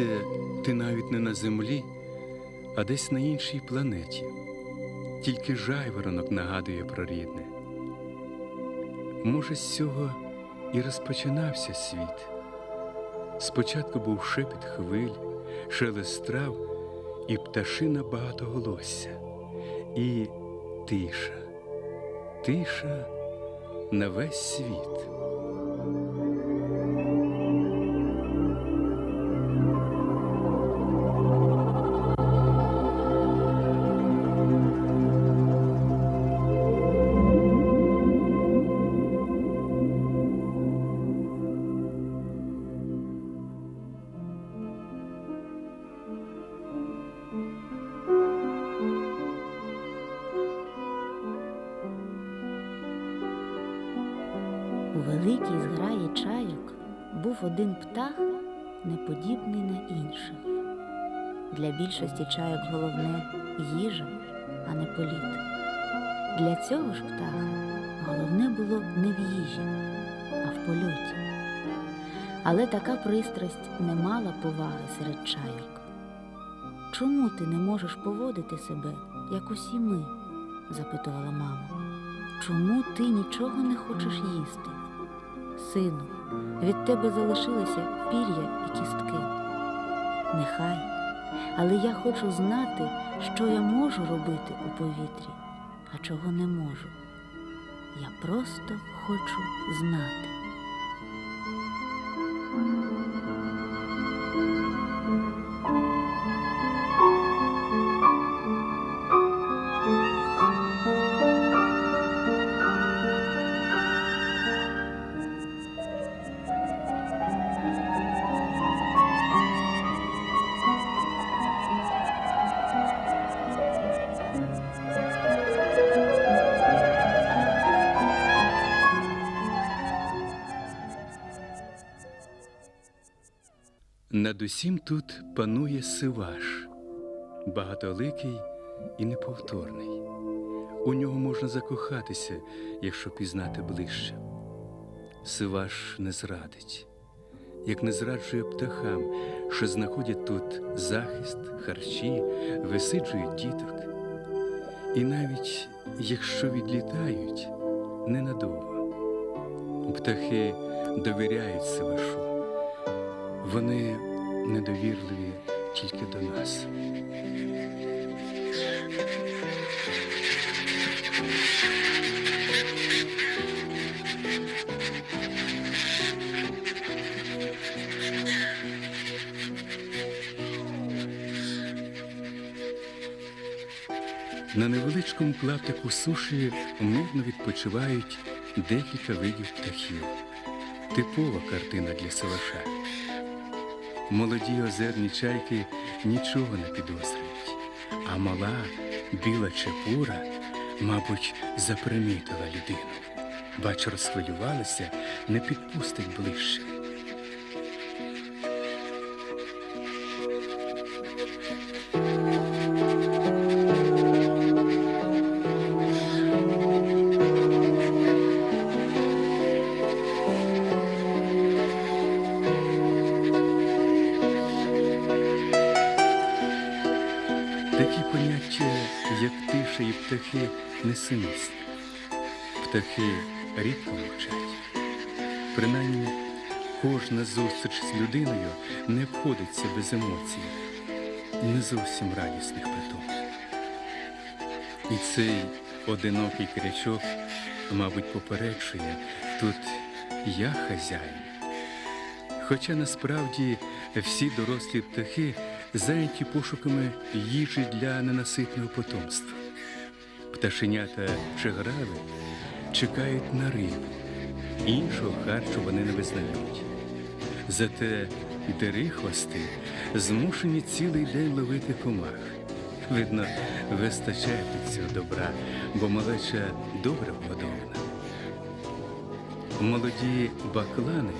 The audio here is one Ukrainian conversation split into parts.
Здається, ти навіть не на землі, а десь на іншій планеті. Тільки жайворонок нагадує про рідне. Може, з цього і розпочинався світ. Спочатку був шепіт хвиль, шелест трав і пташина багатоголосся, і тиша, тиша на весь світ. Був один птах, неподібний на інших. Для більшості чайок головне їжа, а не політ. Для цього ж птаха головне було не в їжі, а в польоті. Але така пристрасть не мала поваги серед чайок. Чому ти не можеш поводити себе, як усі ми? запитувала мама. Чому ти нічого не хочеш їсти? Сину, від тебе залишилися пір'я і кістки. Нехай, але я хочу знати, що я можу робити у повітрі, а чого не можу. Я просто хочу знати. Над усім тут панує сиваш, багатоликий і неповторний. У нього можна закохатися, якщо пізнати ближче. Сиваш не зрадить, як не зраджує птахам, що знаходять тут захист, харчі, висиджують діток. І навіть якщо відлітають ненадовго, птахи довіряють Сивашу. Вони недовірливі тільки до нас. На невеличкому клаптику суші мирно відпочивають декілька видів птахів. Типова картина для Севаша. Молоді озерні чайки нічого не підозрюють, а мала біла чепура, мабуть, запримітила людину. Бач, розхвилювалася, не підпустить ближче. Такі поняття, як тиша і птахи, несумісні. Птахи рідко мовчать. Принаймні, кожна зустріч з людиною не обходиться без емоцій, не зовсім радісних притом. І цей одинокий крячок, мабуть, попереджує, тут я хазяїн. Хоча насправді всі дорослі птахи зайняті пошуками їжі для ненаситного потомства. Пташенята чиграви чекають на рибу, іншого харчу вони не визнають. Зате дири хвости змушені цілий день ловити комах. Видно, вистачає тут цього добра, бо малеча добре вгодована. Молоді баклани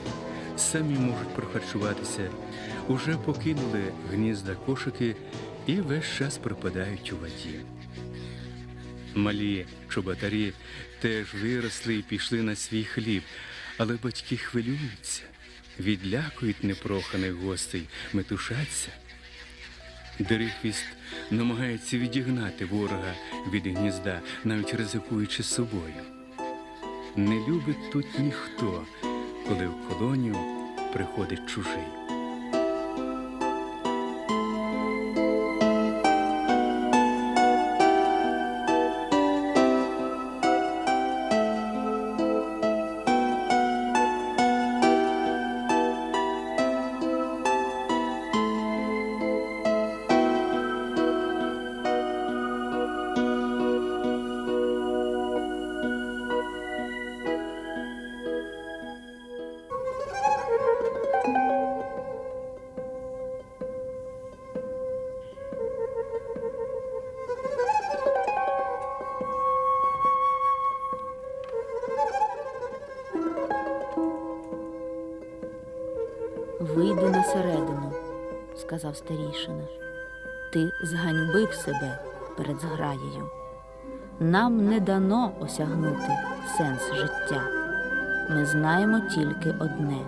самі можуть прохарчуватися, уже покинули гнізда кошики і весь час пропадають у воді. Малі чоботарі теж виросли і пішли на свій хліб, але батьки хвилюються, відлякують непроханих гостей, метушаться. Дерехвіст намагається відігнати ворога від гнізда, навіть ризикуючи собою. Не любить тут ніхто, коли в колонію приходить чужий. Вийди на середину, сказав старішина. Ти зганьбив себе перед зграєю. Нам не дано осягнути сенс життя. Ми знаємо тільки одне: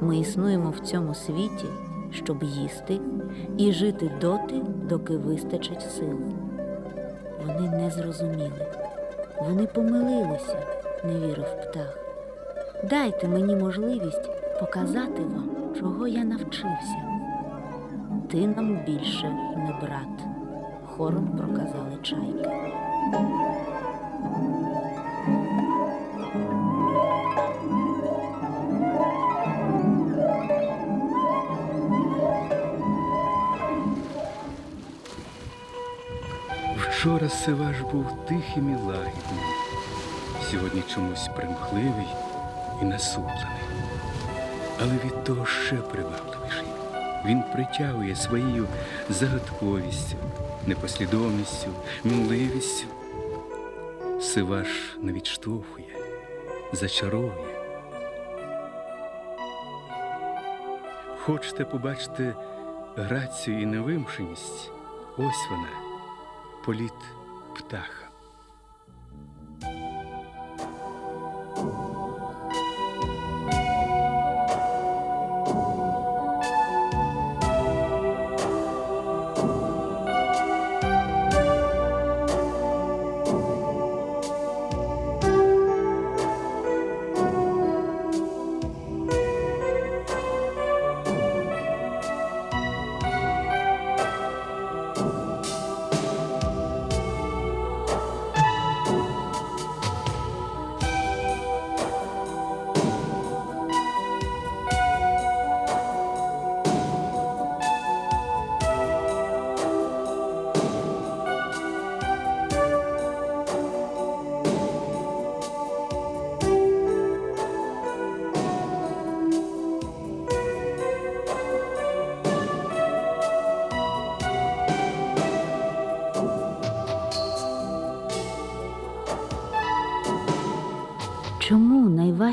ми існуємо в цьому світі, щоб їсти і жити доти, доки вистачить сил. Вони не зрозуміли, вони помилилися, не вірив птах. Дайте мені можливість показати вам, чого я навчився. Ти нам більше не брат, хором проказали чайки. Вчора Сиваш був тихим і лагідним, сьогодні чомусь примхливий і насуплений. Але від того ще привабливіший. Він притягує своєю загадковістю, непослідовністю, мінливістю. Сиваш не відштовхує, зачаровує. Хочете побачити грацію і невимушеність? Ось вона, політ птаха.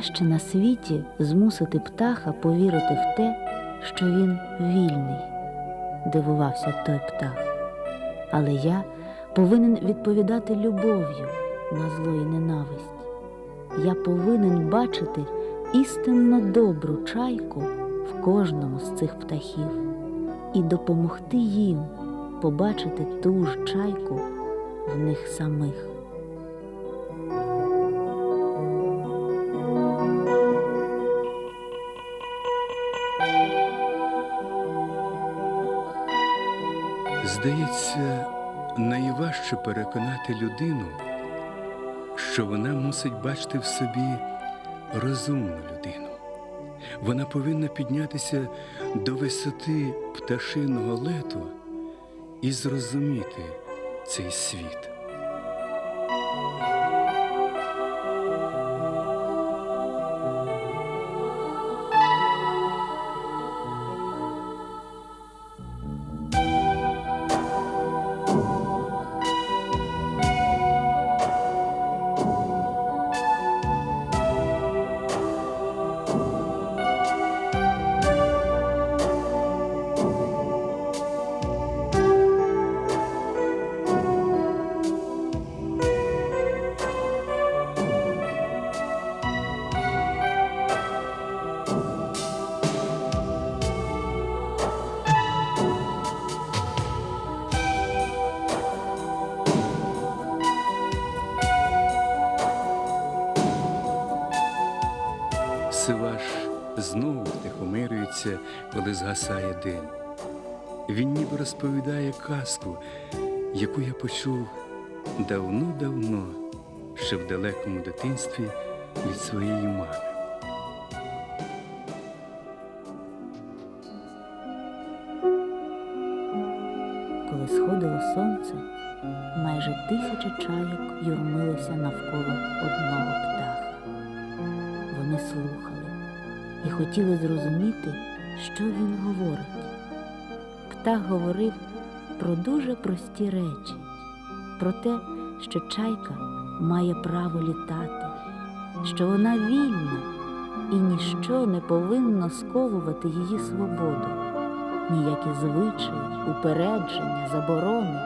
Найважче на світі змусити птаха повірити в те, що він вільний? дивувався той птах. Але я повинен відповідати любов'ю на зло і ненависть. Я повинен бачити істинно добру чайку в кожному з цих птахів і допомогти їм побачити ту ж чайку в них самих. Здається, найважче переконати людину, що вона мусить бачити в собі розумну людину. Вона повинна піднятися до висоти пташиного лету і зрозуміти цей світ. Згасає день. Він ніби розповідає казку, яку я почув давно-давно, ще в далекому дитинстві від своєї мами. Коли сходило сонце, майже тисяча чайок юрмилися навколо одного птаха. Вони слухали і хотіли зрозуміти, що він говорить. Птах говорив про дуже прості речі, про те, що чайка має право літати, що вона вільна і ніщо не повинно сковувати її свободу ніякі звичаї, упередження, заборони,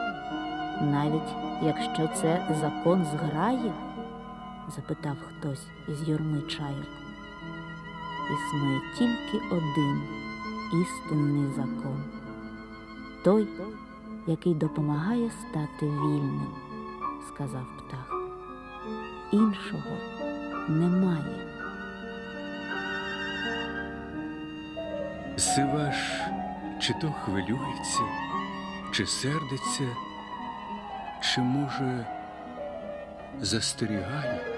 навіть якщо це закон зграє, запитав хтось із юрми чайок. Існує тільки один істинний закон той, який допомагає стати вільним, сказав птах. Іншого немає. Сиваш чи то хвилюється, чи сердиться, чи, може, застерігає.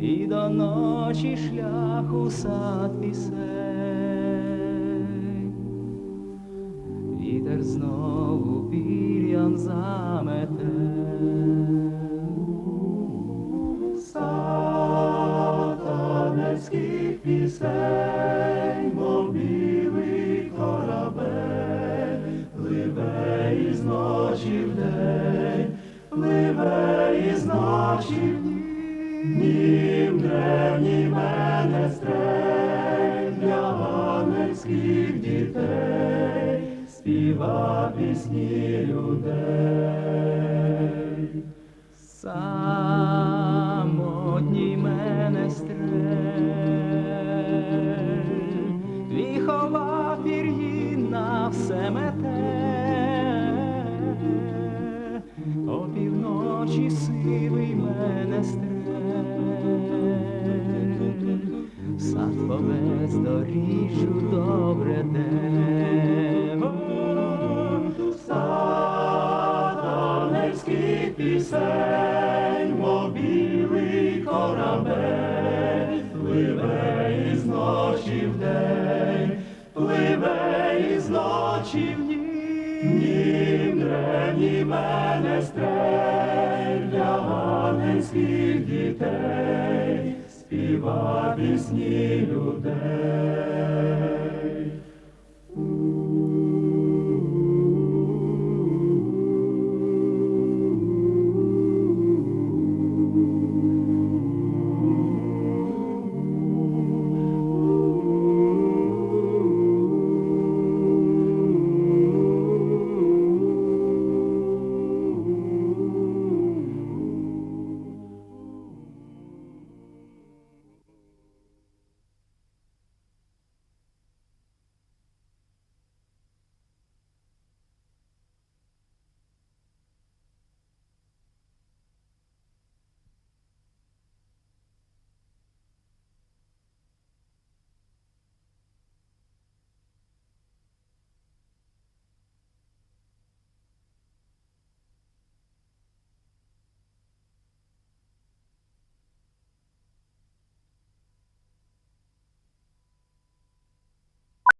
І до ночі шлях у сад пісень. Вітер знову пір'ям замете. Сатанецьких пісень, мов білий корабель, пливе із ночі в день, пливе із ночі ангельських дітей, співа пісні людей. Самотній мене твій хова пір'їна все мете, опівночі сивий сад повець доріжу добре де. Сатанецьких пісень, мов білий корабель, пливе із ночі в день, пливе із ночі в древній мене стрель для ангельських дітей, співа пісні людей.